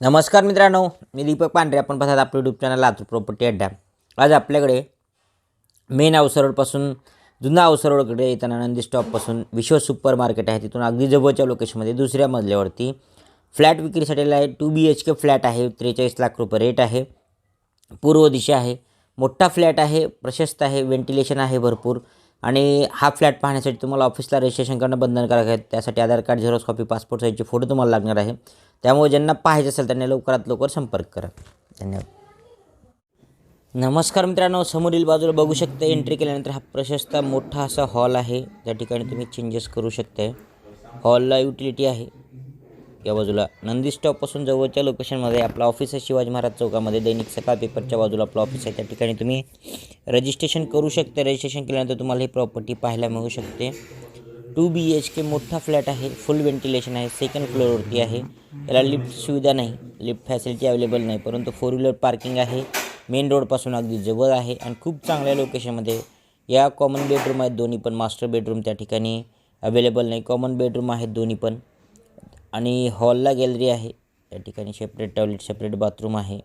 नमस्कार मित्रांनो मी दीपक पांढरे आपण पाहतात आपलं यूट्यूब चॅनल लातूर प्रॉपर्टी अड्डा आज आपल्याकडे मेन हाऊस रोडपासून जुना अवसर रोडकडे येताना नंदी स्टॉपपासून विश्व सुपर मार्केट आहे. तिथून अगदी जवळच्या लोकेशनमध्ये दुसऱ्या मजल्यावरती फ्लॅट विक्रीसाठी आहे two B H K flat आहे. त्रेचाळीस लाख रुपये रेट आहे. पूर्व दिशा आहे. मोठा फ्लॅट आहे. प्रशस्त आहे. व्हेंटिलेशन आहे भरपूर. आणि हा फ्लॅट पाहण्यासाठी तुम्हाला ऑफिसला रजिस्ट्रेशन करणं बंधनकारक आहे. त्यासाठी Aadhaar card xerox copy passport साईजचे फोटो तुम्हाला लागणार आहे. त्यामुळे ज्यांना पाहायचं असेल त्यांनी लवकरात लवकर संपर्क करा. धन्यवाद. नमस्कार मित्रांनो समोरील बाजूला बघू शकता एंट्री केल्यानंतर हा प्रशस्त मोठा असा हॉल आहे. त्या ठिकाणी तुम्ही चेंजेस करू शकता हॉलला युटिलिटी आहे. या बाजूला नंदी स्टॉपपासून जवळच्या लोकेशनमध्ये आपलं ऑफिस आहे शिवाजी महाराज चौकामध्ये. दैनिक सकाळ पेपरच्या बाजूला आपलं ऑफिस आहे. त्या ठिकाणी तुम्ही रजिस्ट्रेशन करू शकता रजिस्ट्रेशन केल्यानंतर तुम्हाला ही प्रॉपर्टी पाहायला मिळू शकते. टू बी एच के मोठा फ्लॅट आहे फुल व्हेंटिलेशन आहे सेकंड फ्लोअरवरती आहे. याला लिफ्ट सुविधा नाही लिफ्ट फॅसिलिटी अवेलेबल नाही परंतु फोर व्हीलर पार्किंग आहे. मेन रोडपासून अगदी जवळ आहे आणि खूप चांगल्या लोकेशनमध्ये या कॉमन बेडरूम आहेत दोन्ही पण मास्टर बेडरूम त्या ठिकाणी अवेलेबल नाही. कॉमन बेडरूम आहेत दोन्ही पण. आणि हॉलला गॅलरी आहे या ठिकाणी सेपरेट टॉयलेट सेपरेट बाथरूम आहे.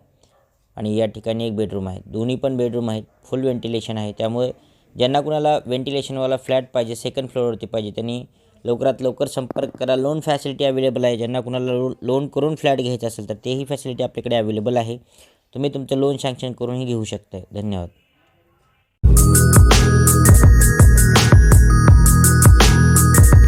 आणि या ठिकाणी एक बेडरूम आहे. दोन्ही पण बेडरूम आहेत फुल व्हेंटिलेशन आहे. त्यामुळे ज्यांना कुणाला व्हेंटिलेशनवाला फ्लॅट पाहिजे सेकंड फ्लोअरवरती पाहिजे त्यांनी लवकरात लवकर संपर्क करा. लोन फॅसिलिटी अवेलेबल आहे. ज्यांना कुणाला लो लोन करून फ्लॅट घ्यायचा असेल तर तेही फॅसिलिटी आपल्याकडे अवेलेबल आहे. तुम्ही तुमचं लोन सँक्शन करूनही घेऊ शकता धन्यवाद.